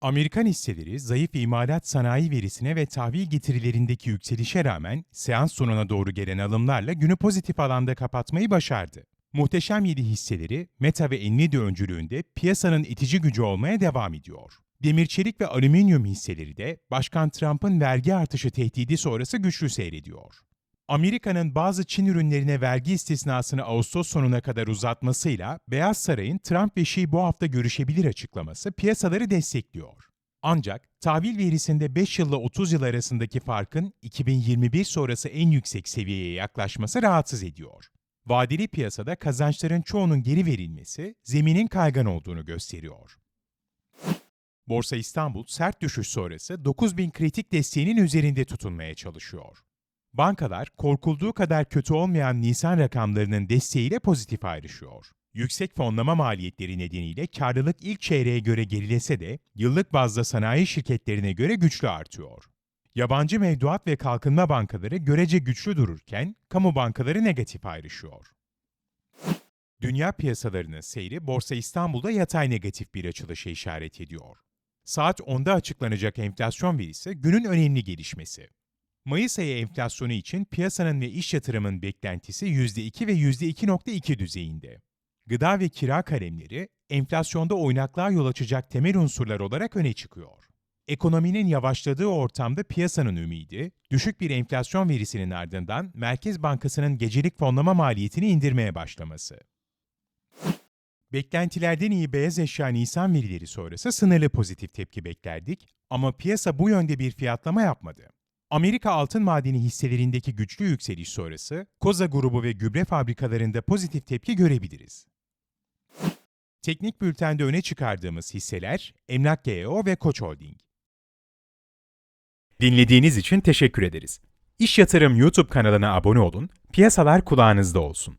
Amerikan hisseleri zayıf imalat sanayi verisine ve tahvil getirilerindeki yükselişe rağmen seans sonuna doğru gelen alımlarla günü pozitif alanda kapatmayı başardı. Muhteşem 7 hisseleri Meta ve Nvidia öncülüğünde piyasanın itici gücü olmaya devam ediyor. Demir çelik ve alüminyum hisseleri de Başkan Trump'ın vergi artışı tehdidi sonrası güçlü seyrediyor. Amerika'nın bazı Çin ürünlerine vergi istisnasını Ağustos sonuna kadar uzatmasıyla Beyaz Saray'ın Trump ve Xi bu hafta görüşebilir açıklaması piyasaları destekliyor. Ancak tahvil verisinde 5 yılla 30 yıl arasındaki farkın 2021 sonrası en yüksek seviyeye yaklaşması rahatsız ediyor. Vadeli piyasada kazançların çoğunun geri verilmesi zeminin kaygan olduğunu gösteriyor. Borsa İstanbul sert düşüş sonrası 9000 kritik desteğinin üzerinde tutunmaya çalışıyor. Bankalar korkulduğu kadar kötü olmayan Nisan rakamlarının desteğiyle pozitif ayrışıyor. Yüksek fonlama maliyetleri nedeniyle karlılık ilk çeyreğe göre gerilese de yıllık bazda sanayi şirketlerine göre güçlü artıyor. Yabancı mevduat ve kalkınma bankaları görece güçlü dururken kamu bankaları negatif ayrışıyor. Dünya piyasalarının seyri Borsa İstanbul'da yatay negatif bir açılışa işaret ediyor. Saat 10'da açıklanacak enflasyon verisi günün önemli gelişmesi. Mayıs ayı enflasyonu için piyasanın ve iş yatırımın beklentisi %2 ve %2.2 düzeyinde. Gıda ve kira kalemleri enflasyonda oynaklığa yol açacak temel unsurlar olarak öne çıkıyor. Ekonominin yavaşladığı ortamda piyasanın ümidi, düşük bir enflasyon verisinin ardından Merkez Bankası'nın gecelik fonlama maliyetini indirmeye başlaması. Beklentilerden iyi beyaz eşya Nisan verileri sonrası sınırlı pozitif tepki beklerdik ama piyasa bu yönde bir fiyatlama yapmadı. Amerika altın madeni hisselerindeki güçlü yükseliş sonrası Koza grubu ve gübre fabrikalarında pozitif tepki görebiliriz. Teknik bültende öne çıkardığımız hisseler Emlak GEO ve Koç Holding. Dinlediğiniz için teşekkür ederiz. İş Yatırım YouTube kanalına abone olun, piyasalar kulağınızda olsun.